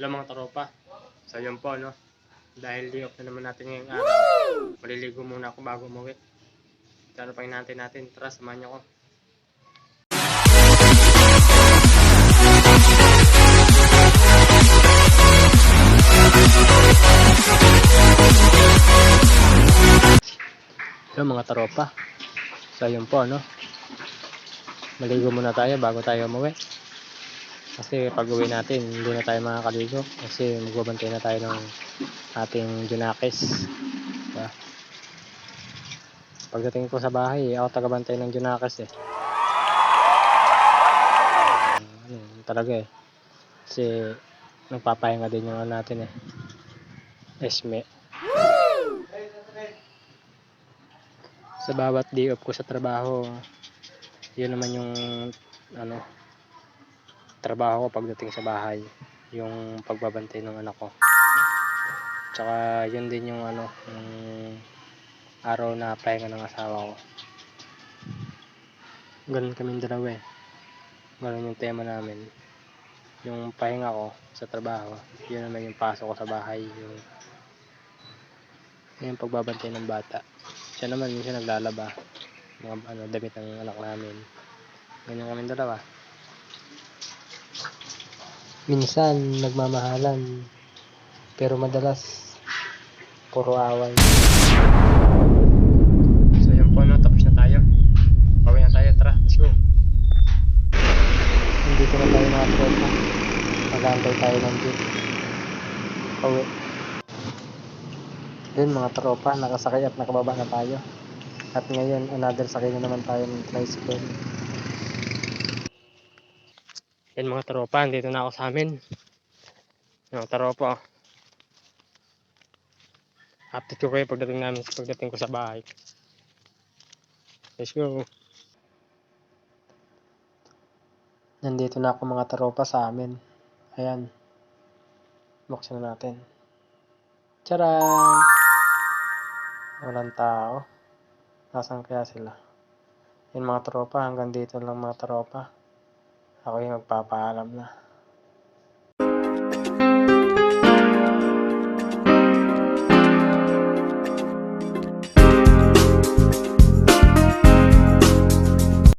Hello mga tropa. So yun po no. Dahil di off na naman natin ngayong araw. Maliligo muna ako bago umuwi. Ano pa natin natin. Tara, samahan niyo ako. Hello mga tropa. So yun po no. Maligo muna tayo bago tayo umuwi. Kasi pag uwi natin, hindi na tayo makakaligo. Kasi magbabantay na tayo ng ating Junakis. Diba? Pagdating ko sa bahay, ako tagabantay ng Junakis eh. Ano, talaga eh. Kasi nagpapahinga din yung ano natin eh. Esme. Sa bawat day off ko sa trabaho, yun naman yung ano, trabaho ko pagdating sa bahay yung pagbabantay ng anak ko. Tsaka yun din yung ano yung araw na pahinga ng asawa ko. Ganun kaming dalawa eh. Ganun yung tema namin. Yung pahinga ko sa trabaho yun naman yung pasok ko sa bahay yung yung pagbabantay ng bata. Siya naman minsan naglalaba mga ano, damit ng anak namin. Ganyan kaming dalawa Minsan nagmamahalan, pero madalas puro away. So yun po no, tapos na tayo. Pauwi na tayo, tara, let's go. Hindi ko na tayo mga tropa. Mag-aantay tayo ng jeep. Pauwi. Yun mga tropa, nakasakay at nakababa na tayo. At ngayon, another sakay na naman tayo ng tricycle. Yan mga tropa, dito na ako sa amin. Mga tropa. oh. Update ko kayo pagdating namin sa pagdating ko sa bahay. Let's go. Nandito na ako mga tropa sa amin. Ayan. Buksan na natin. Charan! Walang tao. Nasaan kaya sila? Yan mga tropa, hanggang dito lang mga tropa. Ako yung magpapaalam na.